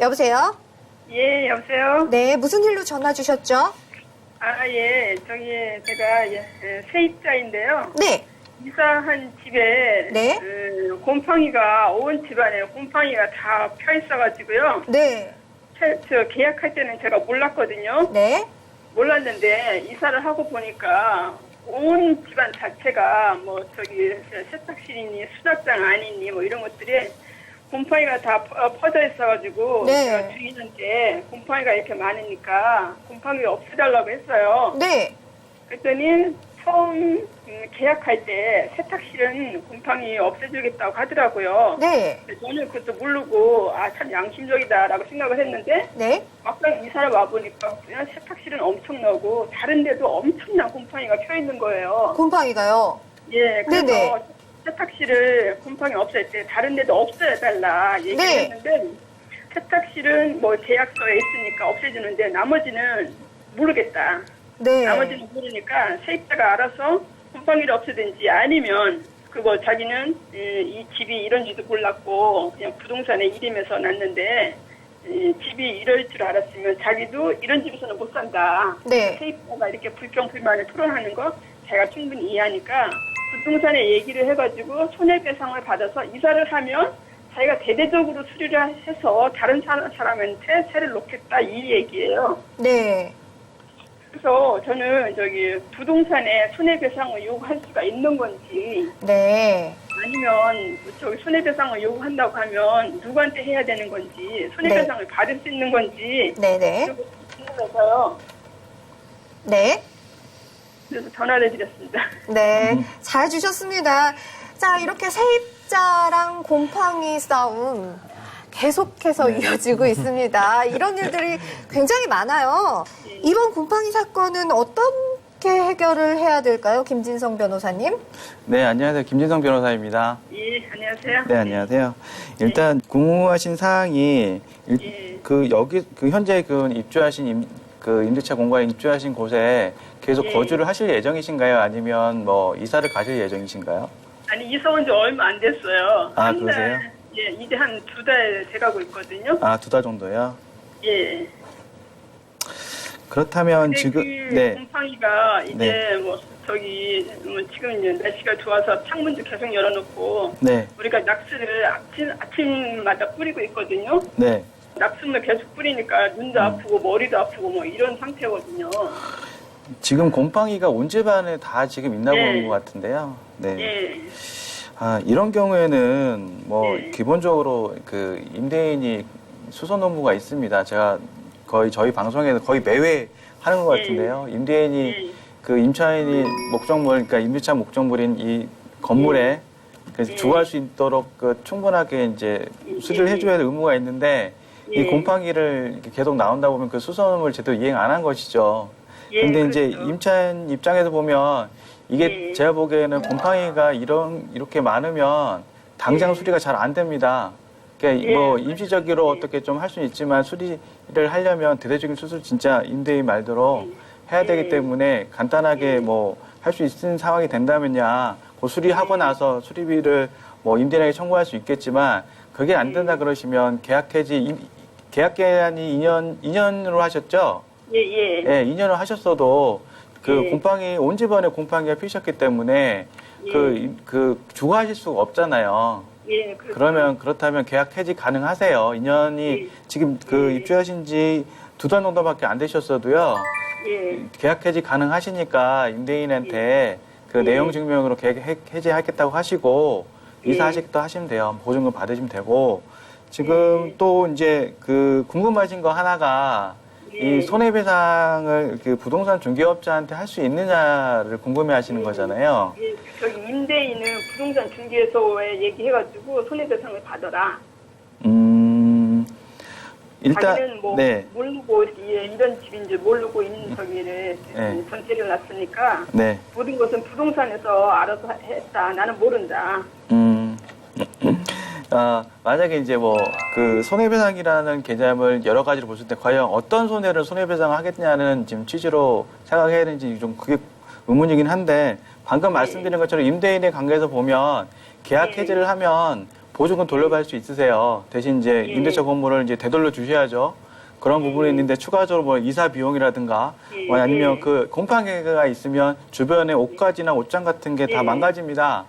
여보세요? 예, 여보세요? 네, 무슨 일로 전화 주셨죠? 아, 예, 저기, 제가, 예, 예, 세입자인데요. 네. 이사한 집에, 네. 그, 곰팡이가, 온 집안에 곰팡이가 다 펴 있어가지고요. 네. 제- 저 계약할 때는 제가 몰랐거든요. 네. 몰랐는데, 이사를 하고 보니까, 온 집안 자체가, 뭐, 저기, 세탁실이니, 수납장 아니니, 뭐, 이런 것들이, 곰팡이가 다 퍼- 퍼져 있어가지고, 네. 제가 주인한테 곰팡이가 이렇게 많으니까, 곰팡이 없애달라고 했어요. 네. 그랬더니 처음 음, 계약할 때 세탁실은 곰팡이 없애주겠다고 하더라고요. 네. 근데 저는 그것도 모르고 아 참 양심적이다라고 생각을 했는데 네. 막상 이사를 와보니까 그냥 세탁실은 엄청나고 다른 데도 엄청난 곰팡이가 펴 있는 거예요. 곰팡이가요. 예, 그래서 네네. 세탁실을 곰팡이 없앨 때 다른 데도 없애달라 얘기를 네. 했는데 세탁실은 뭐 계약서에 있으니까 없애주는데 나머지는 모르겠다. 네. 나머지는 모르니까 세입자가 알아서 곰팡이를 없애든지 아니면 그거 자기는 이, 이 집이 이런지도 몰랐고 그냥 부동산에 이름에서 났는데 이 집이 이럴 줄 알았으면 자기도 이런 집에서는 못 산다. 네. 세입자가 이렇게 불평불만을 토론하는 거 제가 충분히 이해하니까 부동산에 얘기를 해가지고 손해배상을 받아서 이사를 하면 자기가 대대적으로 수리를 해서 다른 사- 사람한테 세를 놓겠다 이 얘기예요. 네. 그래서 저는 저기 부동산에 손해배상을 요구할 수가 있는 건지 네. 아니면 저기 손해배상을 요구한다고 하면 누구한테 해야 되는 건지 손해배상을 받을 수 있는 건지 네네. 그리고 궁금해서요. 네. 그래서 전화를 드렸습니다. 네. 잘 주셨습니다. 자, 이렇게 세입자랑 곰팡이 싸움 계속해서 이어지고 있습니다. 이런 일들이 굉장히 많아요. 이번 곰팡이 사건은 어떻게 해결을 해야 될까요? 김진성 변호사님? 네, 안녕하세요. 김진성 변호사입니다. 예, 안녕하세요. 네, 안녕하세요. 일단 궁금하신 사항이 일- 예. 그 여기 그 현재 그 입주하신 임, 그 임대차 공간에 입주하신 곳에 계속 예. 거주를 하실 예정이신가요? 아니면 뭐 이사를 가실 예정이신가요? 아니 이사 온 지 얼마 안 됐어요. 아, 한 달, 그러세요? 예, 이제 한 두 달 돼가고 있거든요. 아, 두 달 정도요? 예. 그렇다면 근데 지금 그 네. 곰팡이가 이제 네. 뭐 저기 뭐 지금 이제 날씨가 좋아서 창문도 계속 열어놓고 네. 우리가 낙스를 아침 아침마다 뿌리고 있거든요. 네. 낙스물 계속 뿌리니까 눈도 음. 아프고 머리도 아프고 뭐 이런 상태거든요. 지금 곰팡이가 온 집안에 다 지금 있나 네. 보는 것 같은데요. 네. 예. 아, 이런 경우에는 뭐 네. 기본적으로 그 임대인이 수선 업무가 있습니다. 제가 거의 저희 방송에서 거의 매회 하는 것 네. 같은데요. 임대인이 예. 그 임차인이 목적물, 그러니까 임대차 목적물인 이 건물에 그 네. 주거할 수 있도록 그 충분하게 이제 수리를 네. 해줘야 될 의무가 있는데 이 네. 곰팡이를 계속 나온다 보면 그 수선업무를 제대로 이행 안 한 것이죠. 예, 근데 이제 그렇죠. 임차인 입장에서 보면 이게 네. 제가 보기에는 곰팡이가 이런 이렇게 많으면 당장 네. 수리가 잘 안 됩니다. 그러니까 예, 뭐 그렇죠. 임시적으로 네. 어떻게 좀 할 수는 있지만 수리를 하려면 대대적인 수술 진짜 임대인 말대로 해야 되기 네. 때문에 간단하게 네. 뭐할 수 있는 상황이 된다면야 그 수리하고 네. 나서 수리비를 뭐 임대인에게 청구할 수 있겠지만 그게 안 네. 된다 그러시면 계약 해지 임- 계약 기한이 2년 2년으로 하셨죠? 예, 예. 예, 2년을 하셨어도 그 예. 곰팡이 온 집안에 곰팡이가 피셨기 때문에 그, 예. 이- 그 주거하실 수가 없잖아요. 예, 그렇죠. 그러면 그렇다면 계약 해지 가능하세요. 2년이 예. 지금 그 예. 입주하신 지 두 달 정도밖에 안 되셨어도요. 예. 계약 해지 가능하시니까 임대인한테 그 예. 내용 증명으로 계약 해- 해지하겠다고 하시고 예. 이사하시기도 하시면 돼요. 보증금 받으시면 되고 지금 예. 또 이제 그 궁금하신 거 하나가 예. 이 손해배상을 그 부동산 중개업자한테 할 수 있느냐를 궁금해하시는 거잖아요. 예, 저기 임대인은 부동산 중개소에 얘기해가지고 손해배상을 받아라. 음 일단 자기는 뭐 네 모르고 예, 이런 집인지 모르고 있는 저기를 네. 전세를 놨으니까 네. 모든 것은 부동산에서 알아서 했다. 나는 모른다. 음, 아, 만약에 이제 뭐 그 손해배상이라는 개념을 여러 가지로 봤을 때 과연 어떤 손해를 손해배상을 하겠냐는 지금 취지로 생각해야 되는지 좀 그게 의문이긴 한데 방금 말씀드린 것처럼 임대인의 관계에서 보면 계약 네. 해지를 하면 보증금 돌려받을 수 있으세요. 대신 이제 예. 임대차 건물을 이제 되돌려 주셔야죠. 그런 부분이 있는데 추가적으로 뭐 이사 비용이라든가 예, 뭐 아니면 예. 그 곰팡이가 있으면 주변에 옷가지나 옷장 같은 게다 예. 망가집니다.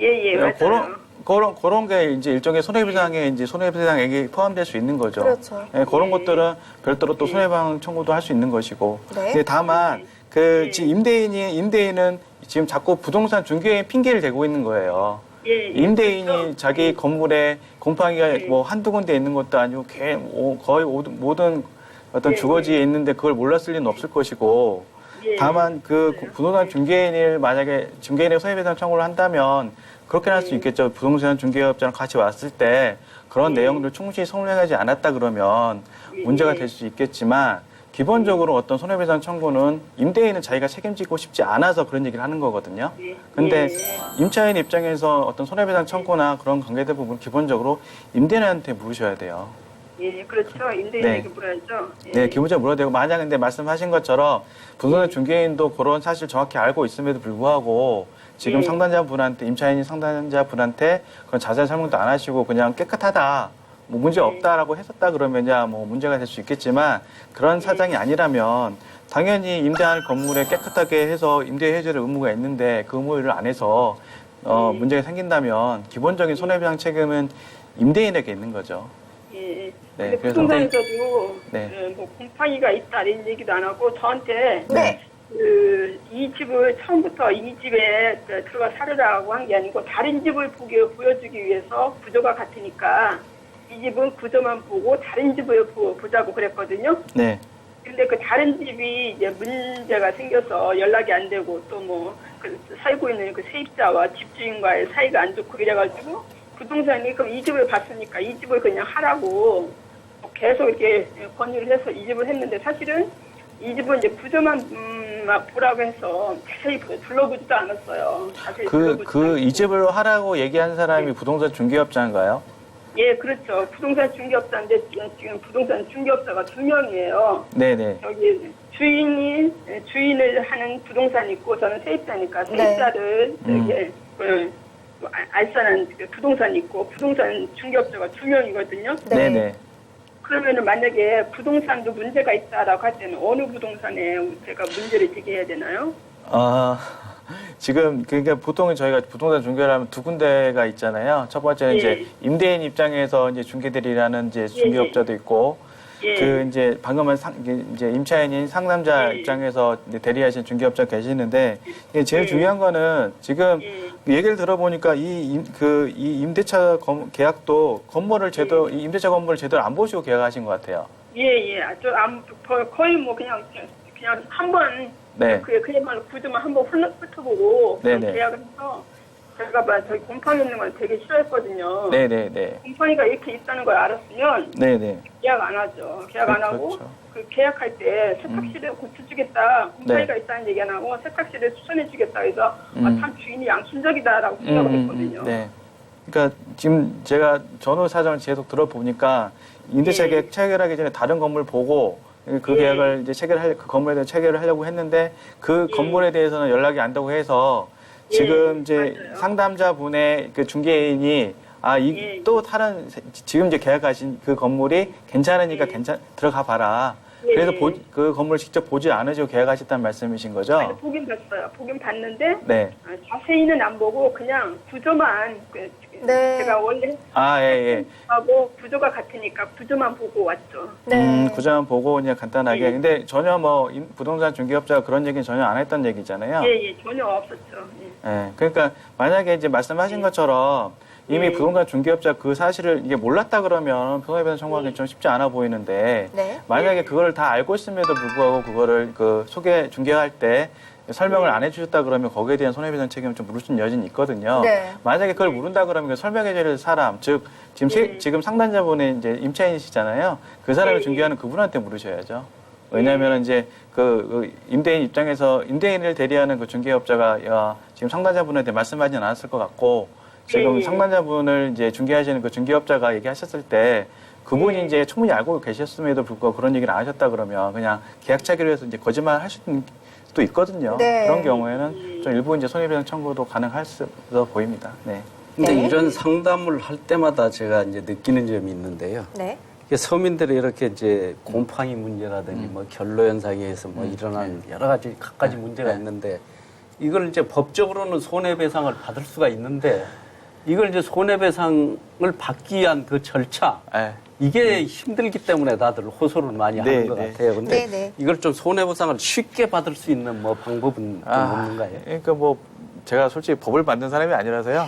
예, 예, 맞아요. 그런 그런 그런 게 이제 일종의 손해배상에 이제 손해배상액이 포함될 수 있는 거죠. 그렇죠. 예, 그런 예. 것들은 별도로 또 예. 손해배상 청구도 할 수 있는 것이고. 네. 근데 다만 그 예. 지금 임대인이 임대인은 지금 자꾸 부동산 중개인 핑계를 대고 있는 거예요. 예, 예, 임대인이 그렇죠. 자기 건물에 곰팡이가 예. 뭐 한두 군데 있는 것도 아니고 개- 오- 거의 모든, 모든 어떤 예, 주거지에 있는데 그걸 몰랐을 리는 없을 것이고 예. 다만 그. 부동산 중개인을 만약에 중개인의 손해배상 청구를 한다면 그렇게 할수 예. 있겠죠. 부동산 중개업자랑 같이 왔을 때 그런 예. 내용들을 충분히 설명하지 않았다 그러면 예. 문제가 될 수 있겠지만 기본적으로 어떤 손해배상 청구는 임대인은 자기가 책임지고 싶지 않아서 그런 얘기를 하는 거거든요. 예. 근데 예. 임차인 입장에서 어떤 손해배상 청구나 그런 관계된 부분 기본적으로 임대인한테 물으셔야 돼요. 예, 그렇죠. 임대인에게 물어야죠. 예. 네, 기본적으로 물어야 되고 만약 근데 말씀하신 것처럼 부동산 중개인도 그런 사실 정확히 알고 있음에도 불구하고 지금 예. 상담자분한테 임차인이 상담자분한테 그런 자세한 설명도 안 하시고 그냥 깨끗하다. 뭐 문제 예. 없다라고 했었다 그러면야 뭐 문제가 될 수 있겠지만 그런 사장이 아니라면 당연히 임대할 건물에 깨끗하게 해서 임대 해제를 의무가 있는데 그 의무를 안 해서 어 예. 문제가 생긴다면 기본적인 손해배상 책임은 임대인에게 있는 거죠. 예. 네, 근데 그래서- 부동산에서도 네. 예, 뭐 곰팡이가 있다 이런 얘기도 안 하고 저한테 네. 그, 이 집을 처음부터 이 집에 그 들어가 살으라고 한 게 아니고 다른 집을 보게 보여주기 위해서 구조가 같으니까 이 집은 구조만 보고 다른 집을 보, 보자고 그랬거든요. 네. 근데 그 다른 집이 이제 문제가 생겨서 연락이 안 되고 또 뭐 그 살고 있는 그 세입자와 집주인과의 사이가 안 좋고 이래가지고 부동산이 그럼 이 집을 봤으니까 이 집을 그냥 하라고 계속 이렇게 권유를 해서 이 집을 했는데 사실은 이 집은 이제 구조만 음, 막 보라고 해서 자세히 둘러보지도 않았어요. 자세히 그, 둘러보지도 그, 않고. 이 집을 하라고 얘기한 사람이 네. 부동산 중개업자인가요? 예, 그렇죠. 부동산 중개업자인데 지금- 지금 부동산 중개업자가 두 명이에요. 네네. 여기 주인이 주인을 하는 부동산이 있고 저는 세입자니까 네. 세입자를 음. 이렇게 그 알- 알선한 그 부동산이 있고 부동산 중개업자가 두 명이거든요. 네. 네네. 그러면은 만약에 부동산도 문제가 있다라고 할 때는 어느 부동산에 제가 문제를 제기해야 되나요? 아, 지금, 그러니까 보통 저희가 부동산 중개를 하면 두 군데가 있잖아요. 첫 번째는 예. 이제 임대인 입장에서 이제 중개들이라는 이제 중개업자도 있고, 예. 그 이제 방금 한 상, 이제 임차인인 상담자 예. 입장에서 이제 대리하신 중개업자 계시는데, 이게 제일 예. 중요한 거는 지금 예. 얘기를 들어보니까 이, 임, 그, 이 임대차 검- 계약도 건물을 제대로, 이 임대차 건물을 제대로 안 보시고 계약하신 것 같아요. 예, 예. 아, 저 안, 거- 거의 뭐 그냥 그냥 한번 네. 그 그야말로 구조만 한번 훑어 훑어보고 그냥 네네. 계약을 해서 제가 봐 저기 곰팡이 있는 걸 되게 싫어했거든요. 네네네. 곰팡이가 이렇게 있다는 걸 알았으면 네네. 계약 안 하죠. 계약 안 하고 그렇죠. 그 계약할 때 세탁실을 고쳐주겠다. 곰팡이가 네. 있다는 얘기 안 하고 세탁실을 추천해주겠다. 해서 음. 아, 참 주인이 양심적이다라고 생각을 했거든요. 네. 그러니까 지금 제가 전후 사정을 계속 들어보니까 임대차 예. 계약 체결하기 전에 다른 건물 보고 그 예. 계약을 이제 체결할 그 건물에 대한 체결을 하려고 했는데 그 예. 건물에 대해서는 연락이 안 되고 해서 예, 지금 이제 맞아요. 상담자분의 그 중개인이 아, 이 예. 또 다른 세- 지금 이제 계약하신 그 건물이 괜찮으니까 예. 괜찮 들어가 봐라. 예. 그래서 보, 그 건물 직접 보지 않으시고 계약하셨다는 말씀이신 거죠? 보긴 봤어요. 보긴 봤는데 네. 아, 자세히는 안 보고 그냥 구조만 그, 네. 제가 원래 아, 예, 예. 하고 구조가 같으니까 구조만 보고 왔죠. 네. 음, 구조만 보고 그냥 간단하게. 예. 근데 전혀 뭐 임- 부동산 중개업자가 그런 얘기는 전혀 안 했던 얘기잖아요. 예, 예, 전혀 없었죠. 예. 예, 그러니까 만약에 이제 말씀하신 예. 것처럼 이미 예. 부동산 중개업자 그 사실을 이게 몰랐다 그러면 손해배상 청구하기 예. 좀 쉽지 않아 보이는데 네. 만약에 예. 그거를 다 알고 있음에도 불구하고 그거를 그 소개 중개할 때 설명을 예. 안 해주셨다 그러면 거기에 대한 손해배상 책임을 좀 물을 수 있는 여지는 있거든요. 네. 만약에 그걸 물은다 그러면 그 설명해줄 사람, 즉 지금 세- 예. 지금 상담자분이 이제 임차인이시잖아요. 그 사람을 예. 중개하는 그분한테 물으셔야죠. 왜냐하면 이제 그, 그 임대인 입장에서 임대인을 대리하는 그 중개업자가 야, 지금 상담자분한테 말씀하지는 않았을 것 같고 지금 예. 상담자분을 이제 중개하시는 그 중개업자가 얘기하셨을 때 그분이 예. 이제 충분히 알고 계셨음에도 불구하고 그런 얘기를 안 하셨다 그러면 그냥 계약 체결을 해서 이제 거짓말 할 수도 있거든요. 네. 그런 경우에는 좀 일부 이제 손해배상 청구도 가능할 수 있어 보입니다. 네. 근데 네. 이런 상담을 할 때마다 제가 이제 느끼는 점이 있는데요. 네. 서민들이 이렇게 이제 곰팡이 문제라든지 뭐 결로 현상에 의해서 뭐 일어나는 여러 가지 갖가지 문제가 있는데 이걸 이제 법적으로는 손해배상을 받을 수가 있는데 이걸 이제 손해배상을 받기 위한 그 절차 예. 이게 힘들기 때문에 다들 호소를 많이 네, 하는 것 네. 같아요. 근데 네, 네. 이걸 좀 손해보상을 쉽게 받을 수 있는 뭐 방법은 좀 없는가요? 그러니까 뭐 제가 솔직히 법을 만든 사람이 아니라서요.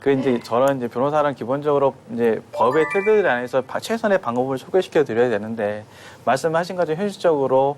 그 이제 저는 이제 변호사는 기본적으로 이제 법의 틀들 안에서 바- 최선의 방법을 소개시켜 드려야 되는데 말씀하신 것처럼 현실적으로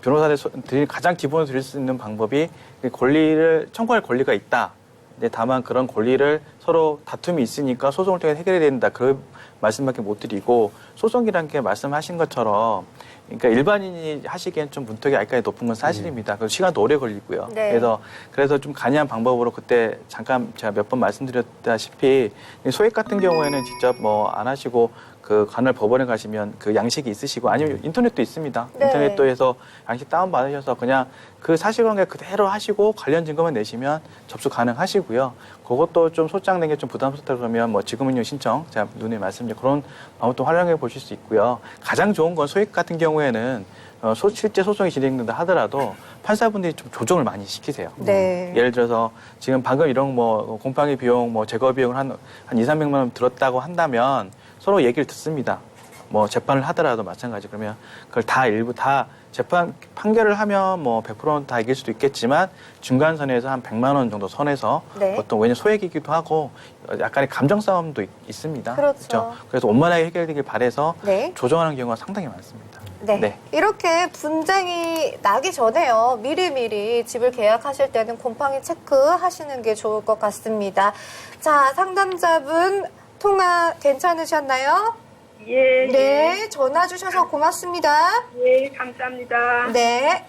변호사들이 가장 기본으로 드릴 수 있는 방법이 그 권리를 청구할 권리가 있다. 근데 다만 그런 권리를 서로 다툼이 있으니까 소송을 통해 해결해야 된다. 그런 말씀밖에 못 드리고 소송이란 게 말씀하신 것처럼 그러니까 일반인이 하시기엔 좀 문턱이 아직까지 높은 건 사실입니다. 그래서 시간도 오래 걸리고요. 네. 그래서 그래서 좀 간이한 방법으로 그때 잠깐 제가 몇 번 말씀드렸다시피 소액 같은 경우에는 직접 뭐 안 하시고 그 관할 법원에 가시면 그 양식이 있으시고 아니면 인터넷도 있습니다. 네. 인터넷도 해서 양식 다운 받으셔서 그냥 그 사실관계 그대로 하시고 관련 증거만 내시면 접수 가능하시고요. 그것도 좀 소장된 게 좀 부담스럽다 그러면 뭐 지금은요 신청 제가 눈에 말씀드린 그런 방법도 활용해 보실 수 있고요. 가장 좋은 건 소액 같은 경우에는 어, 소- 실제 소송이 진행된다 하더라도 판사분들이 좀 조정을 많이 시키세요. 네. 예를 들어서 지금 방금 이런 뭐 곰팡이 비용, 뭐 제거 비용을 한, 한 2, 300만 원 들었다고 한다면 서로 얘기를 듣습니다. 뭐 재판을 하더라도 마찬가지. 그러면 그걸 다 일부 다 재판 판결을 하면 뭐 100%다 이길 수도 있겠지만 중간선에서 한 100만 원 정도 선에서 네. 보통 왜냐 소액이기도 하고 약간의 감정 싸움도 있, 습니다 그렇죠. 그래서 원만하게 해결되길 바래서 네. 조정하는 경우가 상당히 많습니다. 네. 이렇게 분쟁이 나기 전에요. 미리미리 집을 계약하실 때는 곰팡이 체크하시는 게 좋을 것 같습니다. 자, 상담자분 통화 괜찮으셨나요? 예. 네, 전화 주셔서 고맙습니다. 예, 감사합니다. 네.